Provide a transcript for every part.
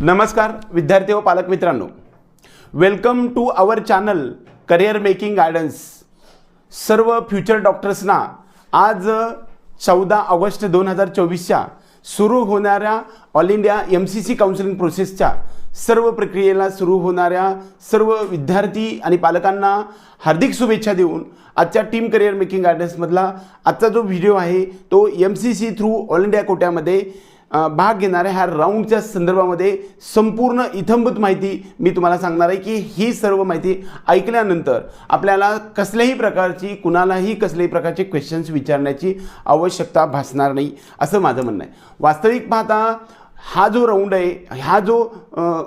नमस्कार विद्यार्थी व पालक मित्रांनो. Welcome to our channel career making guidance सर्व फ्युचर डॉक्टर्सना आज चौदा ऑगस्ट दोन हजार चोवीसच्या सुरू होणाऱ्या all India M C C counselling प्रोसेसच्या सर्व प्रक्रियेला सुरू होणाऱ्या सर्व विद्यार्थी आणि पालकांना हार्दिक शुभेच्छा देऊन आजच्या टीम करिअर मेकिंग गायडन्समधला आजचा जो व्हिडिओ आहे तो M C C through all India कोट्यामध्ये भाग घेणाऱ्या ह्या राऊंडच्या संदर्भामध्ये संपूर्ण इथंभूत माहिती मी तुम्हाला सांगणार आहे की ही सर्व माहिती ऐकल्यानंतर आपल्याला कसल्याही प्रकारची कुणालाही कसल्याही प्रकारचे क्वेश्चन्स विचारण्याची आवश्यकता भासणार नाही असं माझं म्हणणं आहे. वास्तविक पाहता हा जो राऊंड आहे हा जो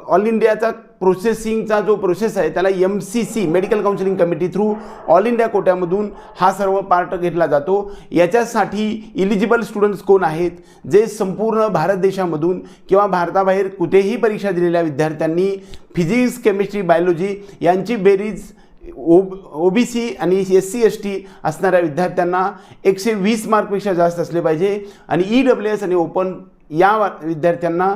ऑल इंडियाचा प्रोसेसिंगचा जो प्रोसेस आहे त्याला M C C medical counselling committee through all India कोट्यामधून हा सर्व पार्ट घेतला जातो. याच्यासाठी इलिजिबल स्टुडंट्स कोण आहेत? जे संपूर्ण भारत देशामधून किंवा भारताबाहेर कुठेही परीक्षा दिलेल्या विद्यार्थ्यांनी फिजिक्स केमिस्ट्री बायोलॉजी यांची बेरीज ओ ओ बी सी आणि एस सी एस टी असणाऱ्या विद्यार्थ्यांना एकशे वीस मार्कपेक्षा जास्त असले पाहिजे. आणि ई डब्ल्यू एस आणि ओपन या वा- विद्यार्थ्यांना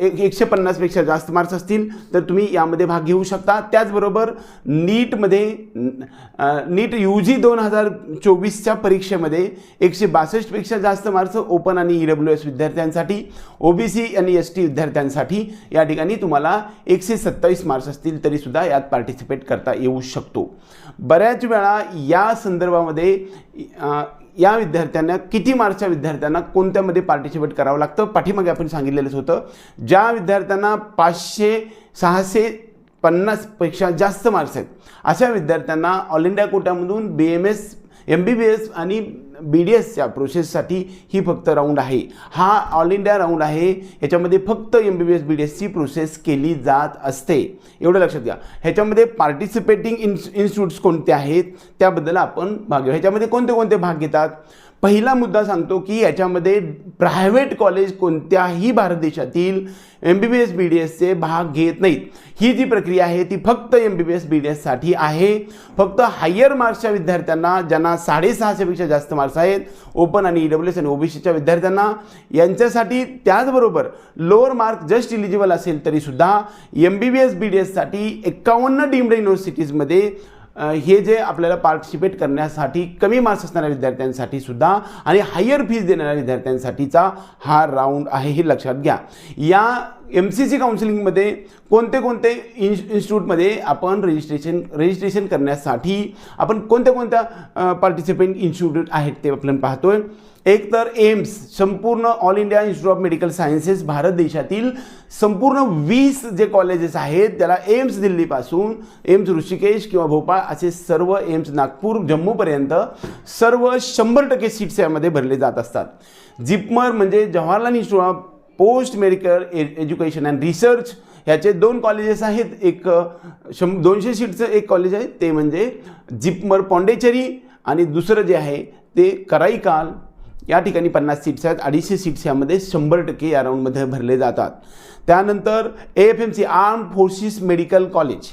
एक एकशे पन्नासपेक्षा जास्त मार्क्स असतील तर तुम्ही यामध्ये भाग घेऊ शकता. त्याचबरोबर नीटमध्ये नीट यू जी दोन हजार चोवीसच्या परीक्षेमध्ये एकशे बासष्टपेक्षा जास्त मार्क्स ओपन आणि ई डब्ल्यू एस विद्यार्थ्यांसाठी ओ बी सी आणि एस टी विद्यार्थ्यांसाठी या ठिकाणी तुम्हाला एकशे सत्तावीस मार्क्स असतील तरीसुद्धा यात पार्टिसिपेट करता येऊ शकतो. बऱ्याच वेळा या संदर्भामध्ये या विद्यार्थ्यांना किती मार्क्सच्या विद्यार्थ्यांना कोणत्यामध्ये पार्टिसिपेट करावं लागतं? पाठीमागे आपण सांगितलेलंच होतं. ज्या विद्यार्थ्यांना पाचशे सहाशे पन्नासपेक्षा जास्त मार्क्स आहेत अशा विद्यार्थ्यांना all India कोट्यामधून B M S M B B S आणि बी डी एसच्या प्रोसेससाठी ही फक्त राऊंड आहे. हा ऑल इंडिया राऊंड आहे. ह्याच्यामध्ये फक्त M B B S B D एसची प्रोसेस केली जात असते. एवढं लक्षात घ्या. ह्याच्यामध्ये पार्टिसिपेटिंग इन्स इन्स्टिट्यूट्स कोणते आहेत? त्याबद्दल आपण भाग घेऊ. ह्याच्यामध्ये कोणते कोणते भाग घेतात? पहिला मुद्दा सांगतो की याच्यामध्ये प्रायव्हेट कॉलेज कोणत्याही भारत देशातील M B B S B D एसचे भाग घेत नाहीत. ही जी प्रक्रिया आहे ती फक्त M B B S B D एससाठी आहे. फक्त हायर मार्क्सच्या विद्यार्थ्यांना ज्यांना साडेसहाशेपेक्षा जास्त मार्क्स आहेत ओपन आणि ई डब्ल्यू एस आणि ओबीसीच्या विद्यार्थ्यांना यांच्यासाठी त्याचबरोबर लोअर मार्क जस्ट इलिजिबल असेल तरीसुद्धा M B B S B D एससाठी एकावन्न डीम्ड युनिव्हर्सिटीजमध्ये हे जे आपल्याला पार्टिसिपेट करण्यासाठी कमी मार्क्स असणाऱ्या विद्यार्थ्यांसाठी सुद्धा आणि हायर फीज देणाऱ्या विद्यार्थ्यांसाठीचा हा राऊंड आहे हे लक्षात घ्या. या एम सी सी काउन्सिलिंगमध्ये कोणते कोणते इन्स इन्स्टिट्यूटमध्ये आपण रजिस्ट्रेशन रजिस्ट्रेशन करण्यासाठी आपण कोणत्या कोणत्या पार्टिसिपेंट इन्स्टिट्यूट आहेत ते आपण पाहतोय. एक तर एम्स संपूर्ण all India Institute of Medical Sciences Bharat देशातील संपूर्ण वीस जे कॉलेजेस आहेत त्याला एम्स दिल्लीपासून एम्स ऋषिकेश किंवा भोपाळ असे सर्व एम्स नागपूर जम्मूपर्यंत सर्व शंभर टक्के सीट्स यामध्ये भरले जात असतात. जिपमर म्हणजे Jawaharlal Institute of Post Medical Education and Research ह्याचे दोन कॉलेजेस आहेत. एक शं दोनशे सीटचं एक कॉलेज आहे. ते म्हणजे जिपमर पॉंडेचेरी आणि दुसरं जे आहे ते कराईकाल. या ठिकाणी पन्नास सीट्स आहेत. अडीचशे सीट्स यामध्ये शंभर टक्के या राऊंडमध्ये भरले जातात. त्यानंतर A F M C arm forces medical college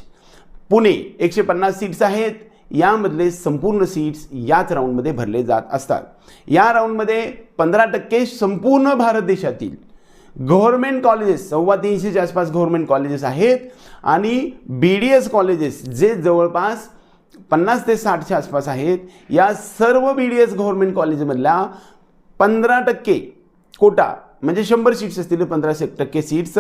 Pune एकशे पन्नास सीट्स आहेत. यामधले संपूर्ण सीट्स याच राऊंडमध्ये भरले जात असतात. या राऊंडमध्ये पंधरा टक्के संपूर्ण भारत देशातील गव्हर्मेंट कॉलेजेस सव्वा तीनशेच्या आसपास गव्हर्मेंट कॉलेजेस आहेत आणि बी डी एस कॉलेजेस जे जवळपास पन्नास ते साठच्या आसपास आहेत या सर्व बी डी एस गव्हर्मेंट कॉलेजमधल्या पंधरा टक्के कोटा म्हणजे शंभर सीट्स असतील पंधरा टक्के सीट्स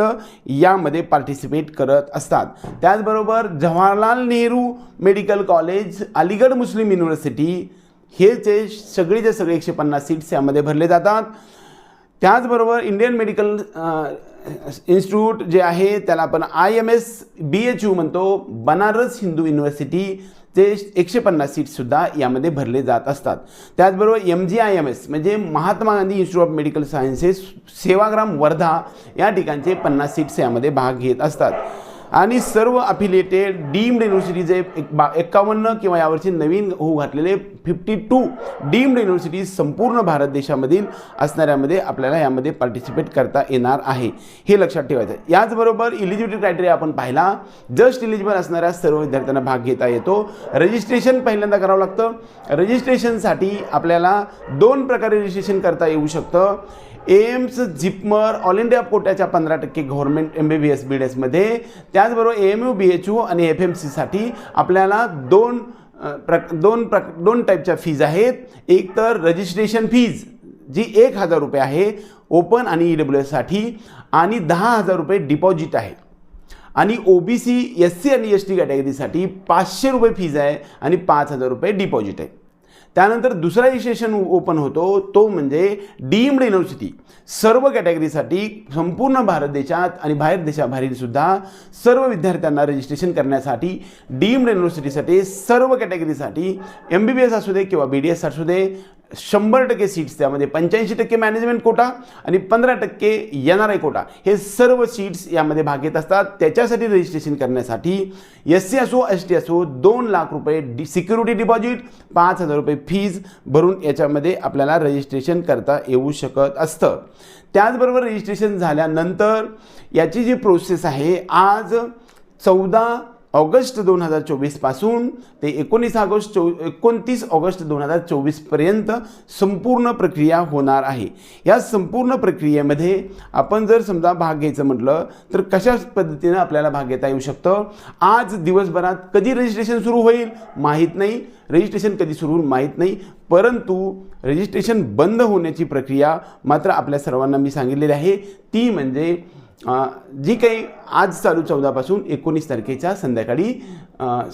यामध्ये पार्टिसिपेट करत असतात. त्याचबरोबर Jawaharlal Nehru medical college Aligarh Muslim university हे जे सगळेचे सगळे एकशे पन्नास सीट्स यामध्ये भरले जातात. त्याचबरोबर इंडियन मेडिकल इन्स्टिट्यूट जे आहे त्याला आपण I M S B H U म्हणतो. बनारस हिंदू युनिव्हर्सिटी ते एकशे पन्नास सीट्ससुद्धा यामध्ये भरले जात असतात. त्याचबरोबर M G I M S म्हणजे Mahatma Gandhi Institute of Medical Sciences Sevagram Wardha या ठिकाणचे पन्नास सीट्स यामध्ये भाग घेत असतात. आणि सर्व अफिलिएटेड डीम्ड युनिव्हर्सिटीजे एक बा एकावन्न किंवा यावर्षी नवीन होऊ घातलेले फिफ्टी टू डीम्ड युनिव्हर्सिटीज संपूर्ण भारत देशामधील असणाऱ्यामध्ये आपल्याला यामध्ये पार्टिसिपेट करता येणार आहे. हे लक्षात ठेवायचं आहे याचबरोबर इलिजिबिलिटी क्रायटेरिया आपण पाहिला. जस्ट इलिजिबल असणाऱ्या सर्व विद्यार्थ्यांना भाग घेता येतो. रजिस्ट्रेशन पहिल्यांदा करावं लागतं. रजिस्ट्रेशनसाठी आपल्याला दोन प्रकारे रजिस्ट्रेशन करता येऊ शकतं. एम्स झिपमर ऑल इंडिया कोट्याच्या पंधरा टक्के government M B B S B D एसमध्ये त्याचबरोबर A M U B H U आणि एफ एम सीसाठी आपल्याला दोन प्र प्रक दोन प्रक दोन टाईपच्या फीज आहेत. एक तर रजिस्ट्रेशन फीज जी एक हजार रुपये आहे ओपन आणि ई डब्ल्यू एससाठी आणि दहा हजार रुपये डिपॉझिट आहे. आणि O B C S C आणि एस टी कॅटेगरीसाठी पाचशे रुपये फीज आहे आणि पाच हजार रुपये डिपॉझिट आहे. त्यानंतर दुसरा रजिस्ट्रेशन ओपन होतो तो म्हणजे डीम्ड युनिव्हर्सिटी सर्व कॅटेगरीसाठी संपूर्ण भारत देशात आणि बाहेर देशाबाहेर सुद्धा सर्व विद्यार्थ्यांना रजिस्ट्रेशन करण्यासाठी डीम्ड युनिव्हर्सिटीसाठी सर्व कॅटेगरीसाठी एम बी बी एस असू दे किंवा बी डी एस असू दे शंभर टक्के सीट्स त्यामध्ये. पंच्याऐंशी टक्के मॅनेजमेंट कोटा आणि पंधरा टक्के एन आर आय कोटा हे सर्व सीट्स यामध्ये भाग घेत असतात. त्याच्यासाठी रजिस्ट्रेशन करण्यासाठी एस सी असो एस टी असो दोन लाख रुपये डि सिक्युरिटी डिपॉझिट पाच हजार रुपये फीज भरून याच्यामध्ये आपल्याला रजिस्ट्रेशन करता येऊ शकत असतं. त्याचबरोबर रजिस्ट्रेशन झाल्यानंतर याची जी प्रोसेस आहे आज चौदा ऑगस्ट दोन हजार चोवीसपासून ते एकोणीस ऑगस्ट चो एकोणतीस ऑगस्ट दोन हजार चोवीसपर्यंत संपूर्ण प्रक्रिया होणार आहे. या संपूर्ण प्रक्रियेमध्ये आपण जर समजा भाग घ्यायचं म्हटलं तर कशा पद्धतीनं आपल्याला भाग घेता येऊ शकतं? आज दिवसभरात कधी रजिस्ट्रेशन सुरू होईल माहीत नाही. रजिस्ट्रेशन कधी सुरू होईल माहीत नाही. परंतु रजिस्ट्रेशन बंद होण्याची प्रक्रिया मात्र आपल्या सर्वांना मी सांगितलेली आहे. ती म्हणजे जी काही आज चालू चौदापासून एकोणीस तारखेच्या संध्याकाळी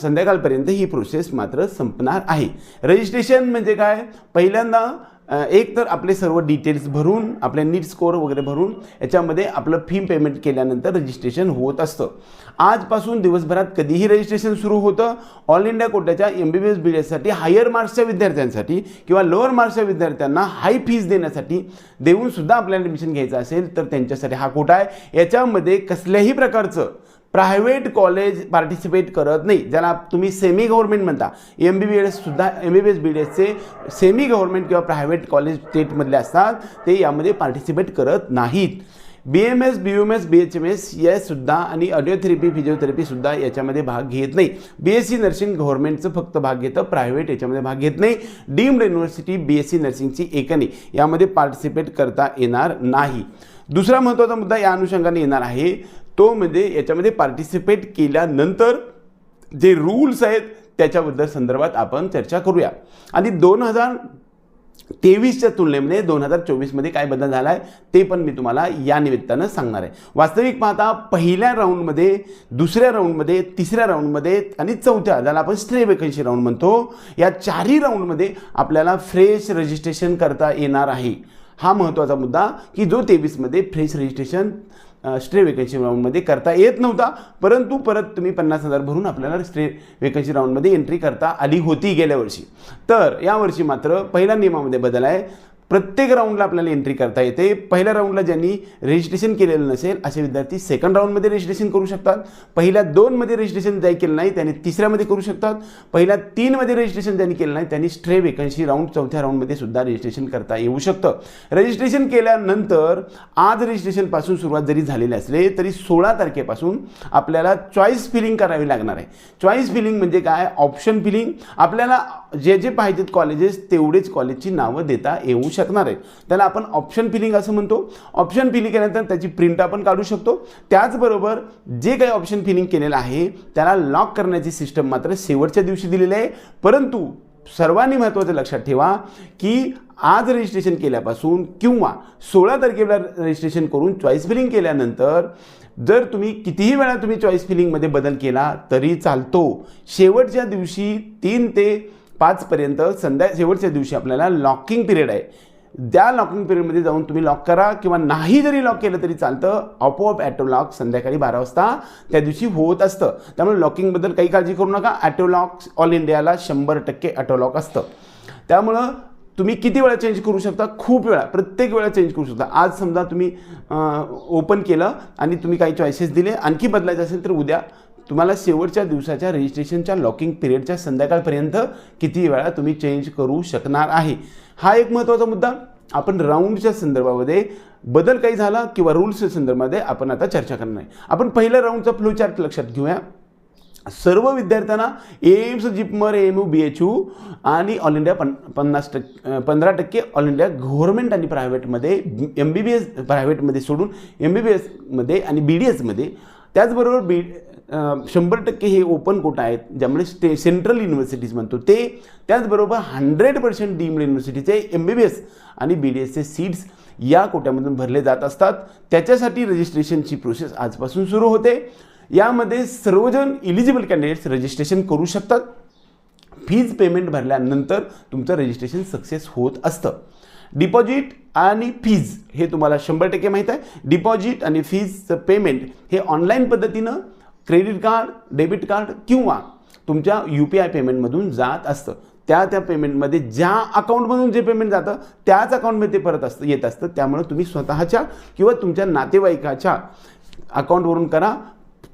संध्याकाळपर्यंत ही प्रोसेस मात्र संपणार आहे. रजिस्ट्रेशन म्हणजे काय? पहिल्यांदा एक तर आपले सर्व डिटेल्स भरून आपले नीट स्कोअर वगैरे भरून याच्यामध्ये आपलं फी पेमेंट केल्यानंतर रजिस्ट्रेशन होत असतं. आजपासून दिवसभरात कधीही रजिस्ट्रेशन सुरू होतं. All India कोट्याच्या M B B S B एससाठी higher मार्क्सच्या विद्यार्थ्यांसाठी किंवा लोअर मार्क्सच्या विद्यार्थ्यांना हाय फीज देण्यासाठी देऊन सुद्धा आपल्याला ॲडमिशन घ्यायचं असेल तर त्यांच्यासाठी हा कोटा आहे. याच्यामध्ये कसल्याही प्रकारचं प्रायव्हेट कॉलेज पार्टिसिपेट करत नाही. ज्याला तुम्ही सेमी गव्हर्नमेंट म्हणता. M B B एससुद्धा M B B S B D एसचे सेमी गव्हर्नमेंट किंवा प्रायव्हेट कॉलेज स्टेटमधले असतात ते यामध्ये पार्टिसिपेट करत नाहीत. B M S B M S B H M S यासुद्धा आणि ऑडिओथेरपी फिजिओथेरपीसुद्धा याच्यामध्ये भाग घेत नाही. बी एस सी नर्सिंग गव्हर्नमेंटचं फक्त भाग घेतं प्रायव्हेट याच्यामध्ये भाग घेत नाही. Deemed university B S C नर्सिंगची एकने यामध्ये पार्टिसिपेट करता येणार नाही. दुसरा महत्त्वाचा मुद्दा या अनुषंगाने येणार आहे. तो म्हणजे याच्यामध्ये पार्टिसिपेट केल्यानंतर जे रूल्स आहेत त्याच्याबद्दल संदर्भात आपण चर्चा करूया. आणि दोन हजार तेवीसच्या तुलनेमध्ये दोन हजार चोवीसमध्ये काय बदल झाला आहे ते पण मी तुम्हाला या निमित्तानं सांगणार आहे. वास्तविक पाहता पहिल्या राऊंडमध्ये दुसऱ्या राऊंडमध्ये तिसऱ्या राऊंडमध्ये आणि चौथ्या ज्याला आपण स्ट्रे वेकन्सी राऊंड म्हणतो या चारही राऊंडमध्ये आपल्याला फ्रेश रजिस्ट्रेशन करता येणार आहे. हा महत्त्वाचा मुद्दा की जो तेवीसमध्ये फ्रेश रजिस्ट्रेशन स्ट्रे वेकन्सी राऊंडमध्ये करता येत नव्हता. परंतु परत तुम्ही पन्नास हजार भरून आपल्याला स्ट्रे वेकन्सी राऊंडमध्ये एंट्री करता आली होती गेल्या वर्षी. तर यावर्षी मात्र पहिल्या नियमामध्ये बदल आहे. प्रत्येक राऊंडला आपल्याला एंट्री करता येते. पहिल्या राऊंडला ज्यांनी रजिस्ट्रेशन केलेलं नसेल असे विद्यार्थी सेकंड राऊंडमध्ये रजिस्ट्रेशन करू शकतात. पहिल्या दोनमध्ये रजिस्ट्रेशन ज्यांनी केलं नाही त्यांनी तिसऱ्यामध्ये करू शकतात. पहिल्या तीनमध्ये रजिस्ट्रेशन ज्यांनी केलं नाही त्यांनी स्ट्रे वेकन्सी राऊंड चौथ्या राऊंडमध्ये सुद्धा रजिस्ट्रेशन करता येऊ शकतं. रजिस्ट्रेशन केल्यानंतर आज रजिस्ट्रेशनपासून सुरुवात जरी झालेली असले तरी सोळा तारखेपासून आपल्याला चॉईस फिलिंग करावी लागणार आहे. चॉईस फिलिंग म्हणजे काय? ऑप्शन फिलिंग आपल्याला जे जे पाहिजेत कॉलेजेस तेवढेच कॉलेजची नावं देता येऊ शकतात. शकणार आहे. त्याला आपण ऑप्शन फिलिंग असं म्हणतो. ऑप्शन फिलिंग केल्यानंतर त्याची प्रिंट आपण काढू शकतो. त्याचबरोबर जे काही ऑप्शन फिलिंग केलेलं आहे त्याला लॉक करण्याची सिस्टम मात्र शेवटच्या दिवशी दिलेली आहे. परंतु सर्वांनी महत्त्वाचं लक्षात ठेवा की आज रजिस्ट्रेशन केल्यापासून किंवा सोळा तारखेला रजिस्ट्रेशन करून चॉईस फिलिंग केल्यानंतर जर तुम्ही कितीही वेळा तुम्ही चॉईस फिलिंगमध्ये बदल केला तरी चालतो. शेवटच्या दिवशी तीन ते पाचपर्यंत संध्या शेवटच्या दिवशी आपल्याला लॉकिंग पिरियड आहे. त्या लॉकिंग पिरियडमध्ये जाऊन तुम्ही लॉक करा किंवा नाही जरी लॉक केलं तरी चालतं. आपोआप ॲटो लॉक संध्याकाळी बारा वाजता त्या दिवशी होत असतं. त्यामुळे लॉकिंगबद्दल काही काळजी करू नका. ॲटो लॉक ऑल इंडियाला शंभर टक्के ॲटो लॉक असतं. त्यामुळं तुम्ही किती वेळा चेंज करू शकता? खूप वेळा. प्रत्येक वेळा चेंज करू शकता. आज समजा तुम्ही ओपन केलं आणि तुम्ही काही चॉईसेस दिले आणखी बदलायचं असेल तर उद्या तुम्हाला शेवटच्या दिवसाच्या रजिस्ट्रेशनच्या लॉकिंग पिरियडच्या संध्याकाळपर्यंत किती वेळा तुम्ही चेंज करू शकणार आहे? हा एक महत्त्वाचा मुद्दा. आपण राऊंडच्या संदर्भामध्ये बदल काही झाला किंवा रूल्सच्या संदर्भामध्ये आपण आता चर्चा करणार आहे. आपण पहिल्या राऊंडचा फ्लो चार्ट लक्षात घेऊया. सर्व विद्यार्थ्यांना AIIMS JIPMER M U B H U आणि ऑल इंडिया पन पन्नास टक्के पंधरा टक्के ऑल इंडिया गव्हर्नमेंट आणि प्रायव्हेटमध्ये एम बी बी एस प्रायव्हेटमध्ये सोडून एम बी बी एसमध्ये आणि बी डी एसमध्ये त्याचबरोबर बी शंभर टक्के हे ओपन कोटा आहेत ज्यामुळे स्टे सेंट्रल युनिव्हर्सिटीज म्हणतो. ते त्याचबरोबर हंड्रेड पर्सेंट डीम्ड युनिव्हर्सिटीचे एम बी बी एस आणि बी डी एसचे सीट्स या कोट्यामधून भरले जात असतात. त्याच्यासाठी रजिस्ट्रेशनची प्रोसेस आजपासून सुरू होते. यामध्ये सर्वजण इलिजिबल कॅन्डिडेट्स रजिस्ट्रेशन करू शकतात. फीज पेमेंट भरल्यानंतर तुमचं रजिस्ट्रेशन सक्सेस होत असतं. डिपॉझिट आणि फीज हे तुम्हाला शंभर टक्के माहीत आहे. डिपॉझिट आणि फीजचं पेमेंट हे ऑनलाईन पद्धतीनं क्रेडिट कार्ड डेबिट कार्ड किंवा तुमच्या यू पी आय पेमेंटमधून जात असतं. त्या त्या पेमेंटमध्ये ज्या अकाउंटमधून जे पेमेंट जातं त्याच अकाउंटमध्ये ते परत असतं येत असतं. त्यामुळे तुम्ही स्वतःच्या किंवा तुमच्या नातेवाईकाच्या अकाउंटवरून करा.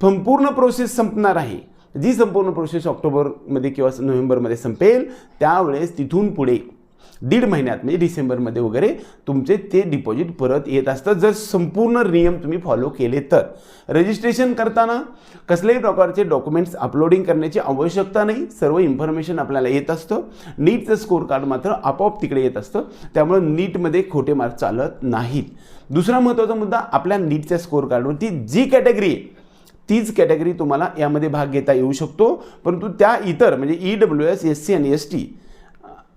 संपूर्ण प्रोसेस संपणार आहे. जी संपूर्ण प्रोसेस ऑक्टोबरमध्ये किंवा नोव्हेंबरमध्ये संपेल त्यावेळेस तिथून पुढे दीड महिन्यात म्हणजे डिसेंबरमध्ये वगैरे तुमचे ते डिपॉझिट परत येत असतं जर संपूर्ण नियम तुम्ही फॉलो केले तर. रजिस्ट्रेशन करताना कसल्याही प्रकारचे डॉक्युमेंट्स अपलोडिंग करण्याची आवश्यकता नाही. सर्व इन्फॉर्मेशन आपल्याला येत असतं. नीटचं स्कोर कार्ड मात्र आपोआप तिकडे येत असतं. त्यामुळं नीटमध्ये खोटे मार्क चालत नाहीत. दुसरा महत्त्वाचा मुद्दा आपल्या नीटच्या स्कोर कार्डवरती जी कॅटेगरी आहे तीच कॅटेगरी तुम्हाला यामध्ये भाग घेता येऊ शकतो. परंतु त्या इतर म्हणजे E W S S C आणि एस टी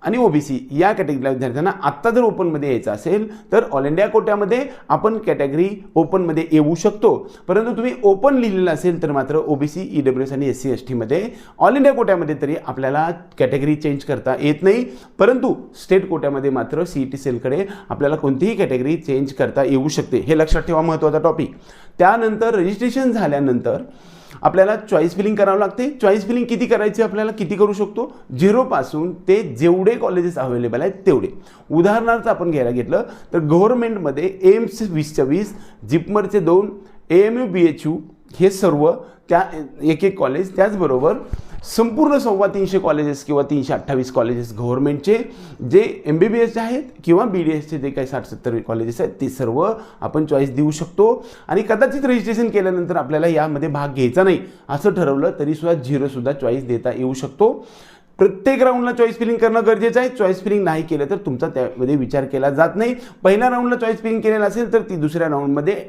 आणि ओबीसी या कॅटेगरीला विद्यार्थ्यांना आत्ता जर ओपनमध्ये यायचं असेल तर ऑल इंडिया कोट्यामध्ये आपण कॅटेगरी ओपनमध्ये येऊ शकतो. परंतु तुम्ही ओपन लिहिलेलं असेल तर मात्र ओबीसी ई डब्ल्यू एस आणि एस सी एस टीमध्ये ऑल इंडिया कोट्यामध्ये तरी आपल्याला कॅटेगरी चेंज करता येत नाही. परंतु स्टेट कोट्यामध्ये मात्र सी ई टी सेलकडे आपल्याला कोणतीही कॅटेगरी चेंज करता येऊ शकते. हे लक्षात ठेवा महत्त्वाचा टॉपिक त्यानंतर रजिस्ट्रेशन झाल्यानंतर आपल्याला चॉईस फिलिंग करावं लागते. चॉईस फिलिंग किती करायची आपल्याला? किती करू शकतो? झिरोपासून ते जेवढे कॉलेजेस अवेलेबल आहेत तेवढे. उदाहरणार्थ आपण घ्यायला घेतलं तर गव्हर्नमेंटमध्ये एम्स वीसच्या वीस जिपमरचे दोन A M U B H U हे सर्व त्या एक एक कॉलेज त्याचबरोबर संपूर्ण सव्वा तीनशे कॉलेजेस किंवा तीनशे अठ्ठावीस कॉलेजेस गव्हर्नमेंटचे जे एम बी बी एसचे आहेत किंवा बी डी एसचे जे काही साठ सत्तर कॉलेजेस आहेत ते सर्व आपण चॉईस देऊ शकतो. आणि कदाचित रजिस्ट्रेशन केल्यानंतर आपल्याला यामध्ये भाग घ्यायचा नाही असं ठरवलं तरीसुद्धा झिरोसुद्धा चॉईस देता येऊ शकतो. प्रत्येक राऊंडला चॉईस फिलिंग करणं गरजेचं आहे. चॉईस फिलिंग नाही केलं तर तुमचा त्यामध्ये विचार केला जात नाही. पहिल्या राऊंडला चॉईस फिलिंग केलेलं असेल तर ती दुसऱ्या राऊंडमध्ये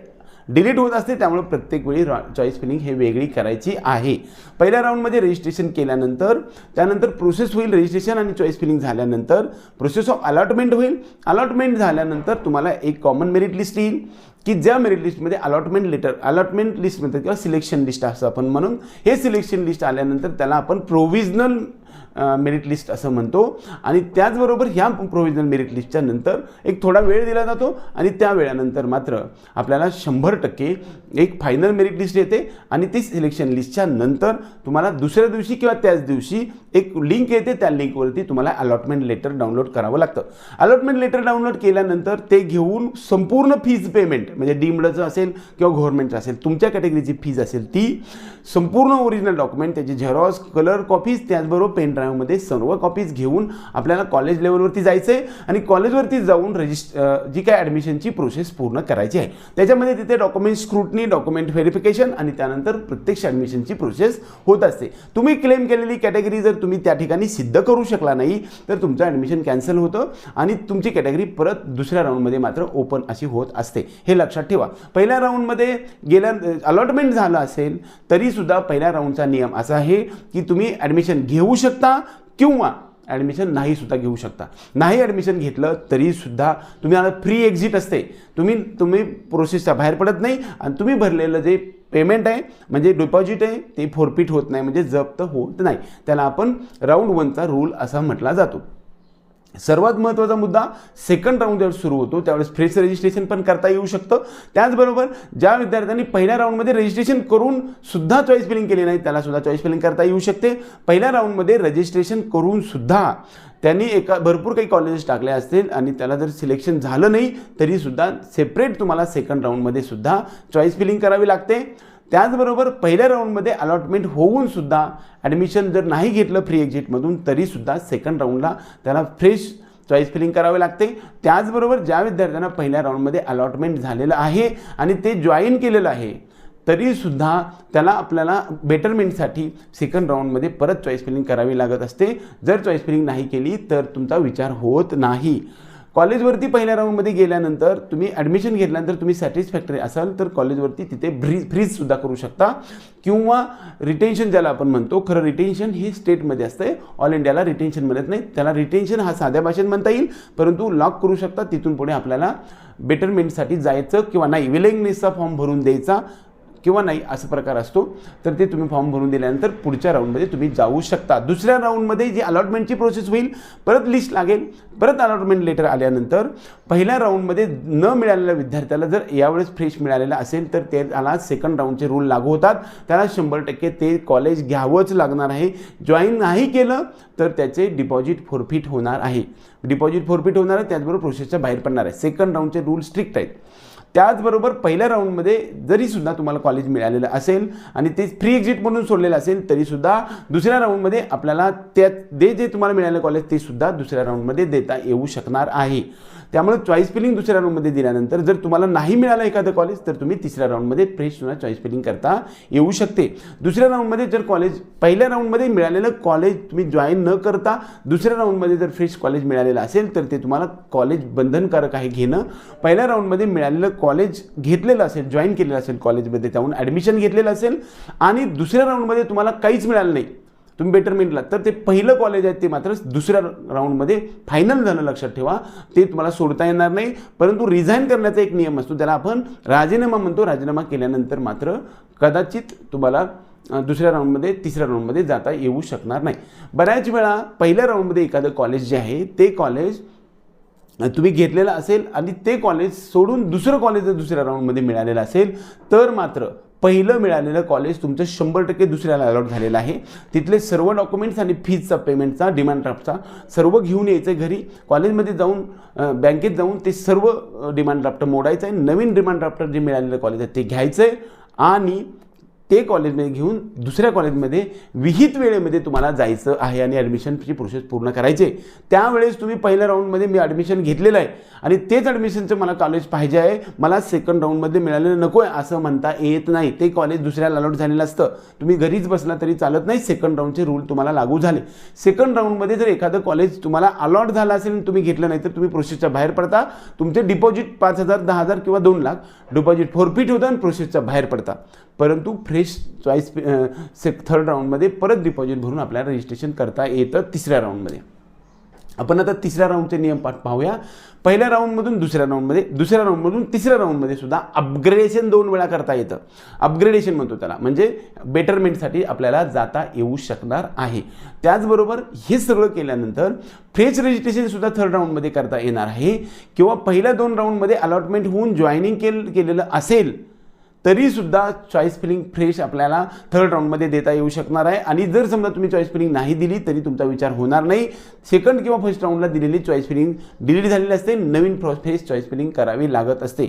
डिलीट होत असते त्यामुळे प्रत्येक वेळी चॉईस फिलिंग हे वेगळी करायची आहे. पहिल्या राऊंडमध्ये रजिस्ट्रेशन केल्यानंतर त्यानंतर प्रोसेस होईल रजिस्ट्रेशन आणि चॉईस फिलिंग झाल्यानंतर प्रोसेस ऑफ अलॉटमेंट होईल. अलॉटमेंट झाल्यानंतर तुम्हाला एक कॉमन मेरिट लिस्ट येईल की ज्या मेरिट लिस्टमध्ये अलॉटमेंट लेटर अलॉटमेंट लिस्ट म्हणतात किंवा सिलेक्शन लिस्ट असं आपण म्हणून. हे सिलेक्शन लिस्ट आल्यानंतर त्याला आपण प्रोव्हिजनल मेरिट लिस्ट असं म्हणतो. आणि त्याचबरोबर ह्या प्रोव्हिजनल मेरिट लिस्टच्या नंतर एक थोडा वेळ दिला जातो आणि त्या वेळानंतर मात्र आपल्याला शंभर टक्के एक फायनल मेरिट लिस्ट येते. आणि ती सिलेक्शन लिस्टच्या नंतर तुम्हाला दुसऱ्या दिवशी किंवा त्याच दिवशी एक लिंक येते. त्या लिंकवरती तुम्हाला अलॉटमेंट लेटर डाउनलोड करावं लागतं. अलॉटमेंट लेटर डाउनलोड केल्यानंतर ते घेऊन संपूर्ण फीज पेमेंट म्हणजे डीमडचं असेल किंवा गव्हर्नमेंटचं असेल तुमच्या कॅटेगरीची फीज असेल ती संपूर्ण ओरिजिनल डॉक्युमेंट त्याची झेरॉक्स कलर कॉपीज त्याचबरोबर पेन ड्राईव्हमध्ये सर्व कॉपीज घेऊन आपल्याला कॉलेज लेवलवरती जायचं आहे आणि कॉलेजवरती जाऊन रजिस्ट जी काय ॲडमिशनची प्रोसेस पूर्ण करायची आहे. त्याच्यामध्ये तिथे डॉक्युमेंट स्क्रुटनी डॉक्युमेंट व्हेरिफिकेशन आणि त्यानंतर प्रत्यक्ष ॲडमिशनची प्रोसेस होत असते. तुम्ही क्लेम केलेली कॅटेगरी जर तुम्ही त्या ठिकाणी सिद्ध करू शकला नाही तर तुमचं ॲडमिशन कॅन्सल होतं आणि तुमची कॅटेगरी परत दुसऱ्या राऊंडमध्ये मात्र ओपन अशी होत असते. हे लक्षात ठेवा. पहिल्या राऊंडमध्ये गेल्या अलॉटमेंट झालं असेल तरीसुद्धा पहिल्या राऊंडचा नियम असा आहे की तुम्ही ॲडमिशन घेऊ शकता किंवा ॲडमिशन नाही सुद्धा घेऊ शकता. नाही ॲडमिशन घेतलं तरीसुद्धा तुम्ही आता फ्री एक्झिट असते. तुम्ही तुम्ही प्रोसेसच्या बाहेर पडत नाही आणि तुम्ही भरलेलं जे पेमेंट आहे म्हणजे डिपॉझिट आहे ते फोरपीट होत नाही म्हणजे जप्त होत नाही. त्याला आपण राऊंड वनचा रूल असा म्हटला जातो. सर्वात महत्त्वाचा मुद्दा सेकंड राऊंड ज्यावेळेस सुरू होतो त्यावेळेस फ्रेश रजिस्ट्रेशन पण करता येऊ शकतं. त्याचबरोबर ज्या विद्यार्थ्यांनी पहिल्या राऊंडमध्ये रजिस्ट्रेशन करून सुद्धा चॉईस फिलिंग केली नाही त्याला सुद्धा चॉईस फिलिंग करता येऊ शकते. पहिल्या राऊंडमध्ये रजिस्ट्रेशन करून सुद्धा त्यांनी एका भरपूर काही कॉलेजेस टाकले असतील आणि त्याला जर सिलेक्शन झालं नाही तरीसुद्धा सेपरेट तुम्हाला सेकंड राऊंडमध्ये सुद्धा चॉईस फिलिंग करावी लागते. त्याचबरोबर पहिल्या राऊंडमध्ये अलॉटमेंट होऊन सुद्धा ॲडमिशन जर नाही घेतलं फ्री एक्झिटमधून तरीसुद्धा सेकंड राऊंडला त्याला फ्रेश चॉईस फिलिंग करावे लागते. त्याचबरोबर ज्या विद्यार्थ्यांना पहिल्या राऊंडमध्ये अलॉटमेंट झालेलं आहे आणि ते जॉईन केलेलं आहे तरीसुद्धा त्याला आपल्याला बेटरमेंटसाठी सेकंड राऊंडमध्ये परत चॉईस फिलिंग करावी लागत असते. जर चॉईस फिलिंग नाही केली तर तुमचा विचार होत नाही. कॉलेजवरती पहिल्या राऊंडमध्ये गेल्यानंतर तुम्ही ॲडमिशन घेतल्यानंतर तुम्ही सॅटिस्फॅक्टरी असाल तर कॉलेजवरती तिथे ब्रीज फ्रीजसुद्धा करू शकता. किंवा रिटेन्शन ज्याला आपण म्हणतो खरं रिटेन्शन हे स्टेटमध्ये असतं ऑल इंडियाला रिटेन्शन म्हणत नाही. त्याला रिटेन्शन हा साध्या भाषेत म्हणता येईल. परंतु लॉक करू शकता. तिथून पुढे आपल्याला बेटरमेंटसाठी जायचं किंवा नाही. विलिंगनेसचा फॉर्म भरून द्यायचा. किंवा नाही असा प्रकार असतो तर ते तुम्ही फॉर्म भरून दिल्यानंतर पुढच्या राऊंडमध्ये तुम्ही जाऊ शकता. दुसऱ्या राऊंडमध्ये जी अलॉटमेंटची प्रोसेस होईल परत लिस्ट लागेल परत अलॉटमेंट लेटर आल्यानंतर पहिल्या राऊंडमध्ये न मिळालेल्या विद्यार्थ्याला जर यावेळेस फ्रेश मिळालेला असेल तर ते त्याला सेकंड राऊंडचे रूल लागू होतात. त्याला शंभर टक्के ते कॉलेज घ्यावंच लागणार आहे. जॉईन नाही केलं तर त्याचे डिपॉझिट फोरफिट होणार आहे. डिपॉझिट फोरफिट होणार आहे त्याचबरोबर प्रोसेसच्या बाहेर पडणार आहे. सेकंड राऊंडचे रूल स्ट्रिक्ट आहेत. त्याचबरोबर पहिल्या राऊंडमध्ये जरीसुद्धा तुम्हाला कॉलेज मिळालेलं असेल आणि ते फ्री एक्झिट म्हणून सोडलेलं असेल तरीसुद्धा दुसऱ्या राऊंडमध्ये आपल्याला त्या ते जे तुम्हाला मिळालेलं कॉलेज ते सुद्धा दुसऱ्या राऊंडमध्ये देता येऊ शकणार आहे. त्यामुळे चॉईस फिलिंग दुसऱ्या राऊंडमध्ये दिल्यानंतर जर तुम्हाला नाही मिळालं एखादं कॉलेज तर तुम्ही तिसऱ्या राऊंडमध्ये फ्रेश सुद्धा चॉईस फिलिंग करता येऊ शकते. दुसऱ्या राऊंडमध्ये जर कॉलेज पहिल्या राऊंडमध्ये मिळालेलं कॉलेज तुम्ही जॉईन न करता दुसऱ्या राऊंडमध्ये जर फ्रेश कॉलेज मिळालेलं असेल तर ते तुम्हाला कॉलेज बंधनकारक आहे घेणं. पहिल्या राऊंडमध्ये मिळालेलं कॉलेज घेतलेलं असेल जॉईन केलेलं असेल कॉलेजमध्ये त्याहून ॲडमिशन घेतलेलं असेल आणि दुसऱ्या राऊंडमध्ये तुम्हाला काहीच मिळालं नाही. तुम्ही बेटरमेंटला तर ते पहिलं कॉलेज आहे ते मात्र दुसऱ्या राऊंडमध्ये फायनल झालं लक्षात ठेवा. ते तुम्हाला सोडता येणार नाही. परंतु रिझाईन करण्याचा एक नियम असतो त्याला आपण राजीनामा म्हणतो. राजीनामा केल्यानंतर मात्र कदाचित तुम्हाला दुसऱ्या राऊंडमध्ये तिसऱ्या राऊंडमध्ये जाता येऊ शकणार नाही. बऱ्याच वेळा पहिल्या राऊंडमध्ये एखादं कॉलेज जे आहे ते कॉलेज तुम्ही घेतलेलं असेल आणि ते कॉलेज सोडून दुसरं कॉलेज जर दुसऱ्या राऊंडमध्ये मिळालेलं असेल तर मात्र पहिलं मिळालेलं कॉलेज तुमचं शंभर टक्के दुसऱ्याला अलॉट झालेलं आहे. तिथले सर्व डॉक्युमेंट्स आणि फीजचा पेमेंटचा डिमांड ड्राफ्टचा सर्व घेऊन यायचं घरी. कॉलेजमध्ये जाऊन बँकेत जाऊन ते सर्व डिमांड ड्राफ्ट मोडायचं आहे नवीन डिमांड ड्राफ्ट जे मिळालेलं कॉलेज आहे ते घ्यायचं आहे आणि ते कॉलेजमध्ये घेऊन दुसऱ्या कॉलेजमध्ये विहित वेळेमध्ये तुम्हाला जायचं आहे आणि ॲडमिशनची प्रोसेस पूर्ण करायची आहे. त्यावेळेस तुम्ही पहिल्या राऊंडमध्ये मी ॲडमिशन घेतलेलं आहे. आणि तेच ॲडमिशनचं मला कॉलेज पाहिजे आहे. मला सेकंड राऊंडमध्ये मिळालेलं नको आहे असं म्हणता येत नाही. ते कॉलेज दुसऱ्याला अलॉट झालेलं असतं. तुम्ही घरीच बसला तरी चालत नाही. सेकंड राऊंडचे रूल तुम्हाला लागू झाले. सेकंड राऊंडमध्ये जर एखादं कॉलेज तुम्हाला अलॉट झालं असेल आणि तुम्ही घेतलं नाही तर तुम्ही प्रोसेसच्या बाहेर पडता. तुमचे डिपॉझिट पाच हजार दहा हजार किंवा दोन लाख. डिपॉझिट फोरफिट होतं आणि प्रोसेसच्या बाहेर पडता. परंतु फ्रेश चॉईस से थर्ड राऊंडमध्ये परत डिपॉझिट भरून आपल्याला रजिस्ट्रेशन करता येतं तिसऱ्या राऊंडमध्ये आपण आता तिसऱ्या राऊंडचे नियम पाठ पाहूया. पहिल्या राऊंडमधून दुसऱ्या राऊंडमध्ये दुसऱ्या राऊंडमधून तिसऱ्या राऊंडमध्ये सुद्धा अपग्रेडेशन दोन वेळा करता येतं. अपग्रेडेशन म्हणतो त्याला. म्हणजे बेटरमेंटसाठी आपल्याला जाता येऊ शकणार आहे. त्याचबरोबर हे सगळं केल्यानंतर फ्रेश रजिस्ट्रेशन सुद्धा थर्ड राऊंडमध्ये करता येणार आहे. किंवा पहिल्या दोन राऊंडमध्ये अलॉटमेंट होऊन जॉईनिंग केल केलेलं असेल तरीसुद्धा चॉईस फिलिंग फ्रेश आपल्याला थर्ड राऊंडमध्ये देता येऊ शकणार आहे. आणि जर समजा तुम्ही चॉईस फिलिंग नाही दिली तरी तुमचा विचार होणार नाही. सेकंड किंवा फर्स्ट राऊंडला दिलेली चॉईस फिलिंग डिलीट झालेली असते. नवीन फ्रेश चॉईस फिलिंग करावी लागत असते.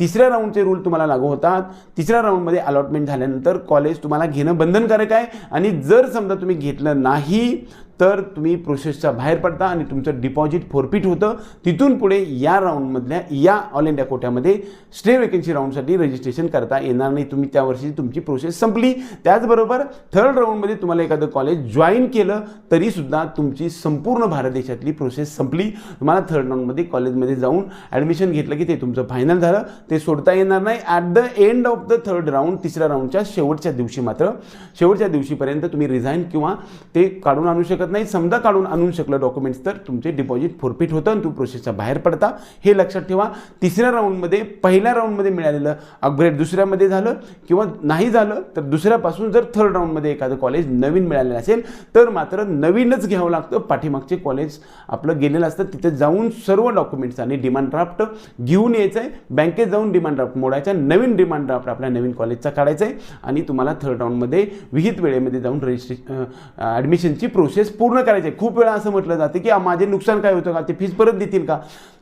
तिसऱ्या राऊंडचे रूल तुम्हाला लागू होतात. तिसऱ्या राऊंडमध्ये अलॉटमेंट झाल्यानंतर कॉलेज तुम्हाला घेणं बंधनकारक आहे. आणि जर समजा तुम्ही घेतलं नाही तर तुम्ही प्रोसेसच्या बाहेर पडता आणि तुमचं डिपॉझिट फोरपीट होतं. तिथून पुढे या राऊंडमधल्या या ऑल इंडिया कोट्यामध्ये स्टे वेकन्सी राऊंडसाठी रजिस्ट्रेशन करता येणार नाही. तुम्ही त्या वर्षी तुमची प्रोसेस संपली. त्याचबरोबर थर्ड राऊंडमध्ये तुम्हाला एखादं कॉलेज जॉईन केलं तरीसुद्धा तुमची संपूर्ण भारत देशातली प्रोसेस संपली. तुम्हाला थर्ड राऊंडमध्ये कॉलेजमध्ये जाऊन ॲडमिशन घेतलं की ते तुमचं फायनल झालं. ते सोडता येणार नाही. At the end of the third round तिसऱ्या राऊंडच्या शेवटच्या दिवशी मात्र शेवटच्या दिवशीपर्यंत तुम्ही रिझाईन किंवा ते काढून आणू शकत शकत नाही समजा काढून आणून शकलं डॉक्युमेंट्स तर तुमचे डिपॉझिट फोरफिट होतं आणि तू प्रोसेसच्या बाहेर पडता. हे लक्षात ठेवा तिसऱ्या राऊंडमध्ये पहिल्या राऊंडमध्ये मिळालेलं अपग्रेड दुसऱ्यामध्ये झालं किंवा नाही झालं तर दुसऱ्यापासून जर थर्ड राऊंडमध्ये एखादं कॉलेज नवीन मिळालेलं असेल तर मात्र नवीनच घ्यावं लागतं. पाठीमागचे कॉलेज आपलं गेलेलं असतं तिथे जाऊन सर्व डॉक्युमेंट्स आणि डिमांड ड्राफ्ट घेऊन यायचं आहे बँकेत जाऊन डिमांड ड्राफ्ट मोडायचा नवीन डिमांड ड्राफ्ट आपल्या नवीन कॉलेजचा काढायचा आहे आणि तुम्हाला थर्ड राऊंडमध्ये विहित वेळेमध्ये जाऊन रजिस्ट्रेशन ॲडमिशनची प्रोसेस पूर्ण करायचे. खूप वेळा असं म्हटलं जाते की माझे नुकसान काय होतं का? ते फीज परत देतील का?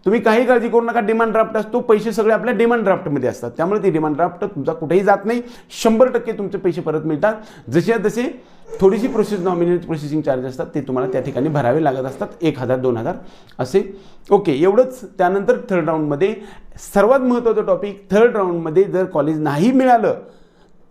तुम्ही काही काळजी करू नका. डिमांड ड्राफ्ट असतो. पैसे सगळे आपल्या डिमांड ड्राफ्टमध्ये असतात. त्यामुळे ते डिमांड ड्राफ्ट तुमचा कुठेही जात नाही. शंभर टक्के तुमचे पैसे परत मिळतात. जसे तसे थोडीशी प्रोसेस नॉमिनल प्रोसेसिंग चार्ज असतात ते तुम्हाला त्या ठिकाणी भरावे लागत असतात. एक हजार दोन हजार असे. ओके एवढंच. त्यानंतर थर्ड राऊंडमध्ये सर्वात महत्त्वाचं टॉपिक थर्ड राऊंडमध्ये जर कॉलेज नाही मिळालं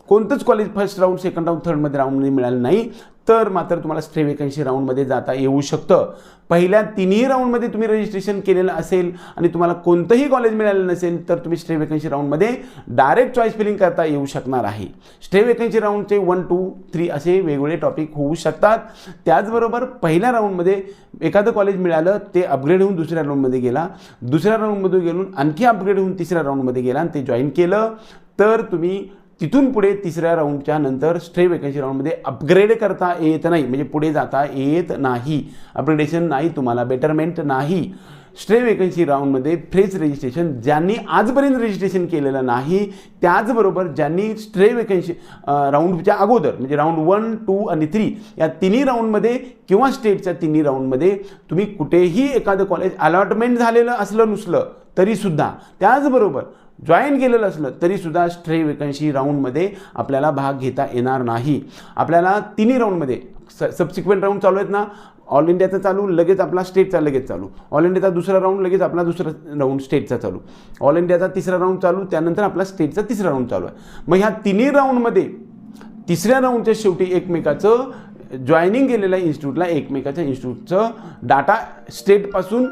कोणतंच college first round second round थर्डमध्ये राऊंडमध्ये मिळालं नाही तर मात्र तुम्हाला स्ट्रे वेकन्सी राऊंडमध्ये जाता येऊ शकतं. पहिल्या तिन्ही राऊंडमध्ये तुम्ही रजिस्ट्रेशन केलेलं असेल आणि तुम्हाला कोणतंही कॉलेज मिळालं नसेल तर तुम्ही स्ट्रे वेकन्सी राऊंडमध्ये डायरेक्ट चॉईस फिलिंग करता येऊ शकणार आहे. स्ट्रे वेकन्सी राऊंडचे वन टू थ्री असे वेगवेगळे टॉपिक होऊ शकतात. त्याचबरोबर पहिल्या राऊंडमध्ये एखादं कॉलेज मिळालं ते अपग्रेड होऊन दुसऱ्या राऊंडमध्ये गेला. दुसऱ्या राऊंडमध्ये गेलून आणखी अपग्रेड होऊन तिसऱ्या राऊंडमध्ये गेला आणि ते जॉईन केलं. तर तुम्ही तिथून पुढे तिसऱ्या राऊंडच्या नंतर स्ट्रे वेकन्सी राऊंडमध्ये अपग्रेड करता येत नाही. म्हणजे पुढे जाता येत नाही. अपग्रेडेशन नाही तुम्हाला बेटरमेंट नाही. स्ट्रे वेकन्सी राऊंडमध्ये फ्रेश रजिस्ट्रेशन ज्यांनी आजपर्यंत रजिस्ट्रेशन केलेलं नाही त्याचबरोबर ज्यांनी स्ट्रे वेकन्सी राऊंडच्या अगोदर म्हणजे राऊंड वन टू आणि थ्री या तिन्ही राऊंडमध्ये किंवा स्टेटच्या तिन्ही राऊंडमध्ये तुम्ही कुठेही एखादं कॉलेज अलॉटमेंट झालेलं असलं नुसलं तरीसुद्धा. त्याचबरोबर जॉईन केलेलं असलं तरीसुद्धा स्ट्रे वेकन्सी राऊंडमध्ये आपल्याला भाग घेता येणार नाही. आपल्याला तिन्ही राऊंडमध्ये स सबसिक्वेंट राऊंड चालू आहेत ना ऑल इंडियाचा चालू लगेच आपला स्टेटचा लगेच चालू. ऑल इंडियाचा दुसरा राऊंड लगेच आपला दुसरा राऊंड स्टेटचा चालू. ऑल इंडियाचा तिसरा राऊंड चालू त्यानंतर आपला स्टेटचा तिसरा राऊंड चालू आहे. मग ह्या तिन्ही राऊंडमध्ये तिसऱ्या राऊंडच्या शेवटी एकमेकाचं जॉईनिंग केलेल्या इन्स्टिट्यूटला एकमेकाच्या इन्स्टिट्यूटचं डाटा स्टेटपासून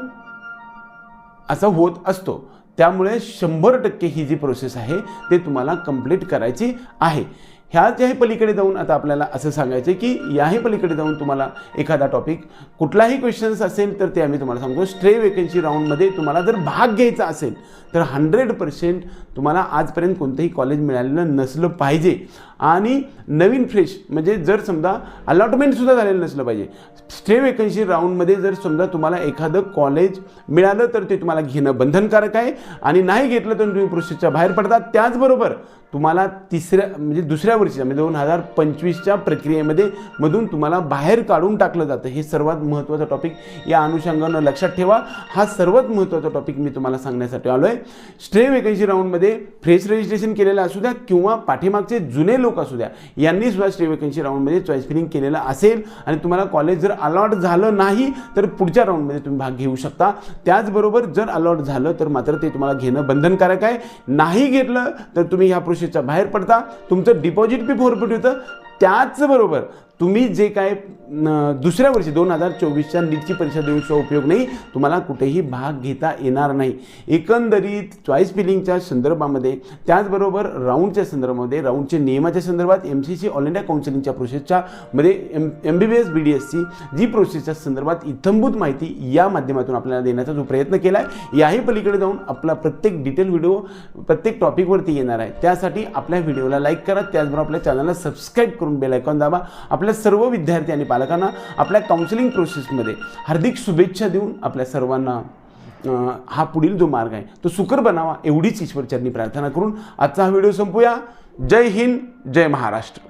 असं होत असतो. त्यामुळे शंभर टक्के ही जी प्रोसेस आहे ते तुम्हाला कंप्लीट करायची आहे. ह्याच्याही पलीकडे जाऊन आता आपल्याला असं सांगायचं आहे की याही पलीकडे जाऊन तुम्हाला एखादा टॉपिक कुठलाही क्वेश्चन्स असेल तर ते आम्ही तुम्हाला सांगतो. स्ट्रे वेकन्सी राऊंडमध्ये तुम्हाला जर भाग घ्यायचा असेल तर हंड्रेड पर्सेंट तुम्हाला आजपर्यंत कोणतंही कॉलेज मिळालेलं नसलं पाहिजे. आणि नवीन फ्रेश म्हणजे जर समजा अलॉटमेंटसुद्धा झालेलं नसलं पाहिजे. स्ट्रे वेकन्सी राऊंडमध्ये जर समजा तुम्हाला एखादं कॉलेज मिळालं तर ते तुम्हाला घेणं बंधनकारक आहे. आणि नाही घेतलं तर तुम्ही प्रोसेसच्या बाहेर पडतात. त्याचबरोबर तुम्हाला तिसऱ्या म्हणजे दुसऱ्या वर्षीच्या म्हणजे दोन हजार पंचवीसच्या प्रक्रियेमध्ये मधून तुम्हाला बाहेर काढून टाकलं जातं. हे सर्वात महत्त्वाचा टॉपिक या अनुषंगानं लक्षात ठेवा. हा सर्वात महत्त्वाचा टॉपिक मी तुम्हाला सांगण्यासाठी आलो आहे स्ट्रे वेकन्सी राऊंडमध्ये फ्रेश रजिस्ट्रेशन केलेलं असू द्या किंवा पाठीमागचे जुने लोक असू द्या यांनी सुद्धा स्ट्रे वेकन्सी राऊंडमध्ये चॉईस फिलिंग केलेलं असेल. आणि तुम्हाला कॉलेज जर अलॉट झालं नाही तर पुढच्या राऊंडमध्ये तुम्ही भाग घेऊ शकता. त्याचबरोबर जर अलॉट झालं तर मात्र ते तुम्हाला घेणं बंधनकारक आहे. नाही घेतलं तर तुम्ही ह्या प्रोसेसच्या बाहेर पडता. तुमचं डिपॉझिट बी फोरपट होतं. त्याचबरोबर तुम्ही जे काय दुसऱ्या वर्षी दोन हजार चोवीसच्या नीटची परीक्षा देऊनचा उपयोग नाही. तुम्हाला कुठेही भाग घेता येणार नाही. एकंदरीत चॉईस फिलिंगच्या संदर्भामध्ये त्याचबरोबर राऊंडच्या संदर्भामध्ये राऊंडच्या नियमाच्या संदर्भात M C C all India काउन्सिलिंगच्या प्रोसेसच्या मध्ये M M B B S B D एसची जी प्रोसेसच्या संदर्भात इत्थंभूत माहिती या माध्यमातून आपल्याला देण्याचा जो प्रयत्न केला आहे याही पलीकडे जाऊन आपला प्रत्येक डिटेल व्हिडिओ प्रत्येक टॉपिकवरती येणार आहे. त्यासाठी आपल्या व्हिडिओला लाईक करा. त्याचबरोबर आपल्या चॅनलला सबस्क्राईब करून बेल आयकॉन दाबा. आपल्या सर्व विद्यार्थी आणि पालकांना आपल्या काउन्सिलिंग प्रोसेसमध्ये हार्दिक शुभेच्छा देऊन आपल्या सर्वांना हा पुढील जो मार्ग आहे तो सुकर बनावा एवढीच ईश्वरचरणी प्रार्थना करून आजचा हा व्हिडिओ संपूया. जय हिंद जय महाराष्ट्र.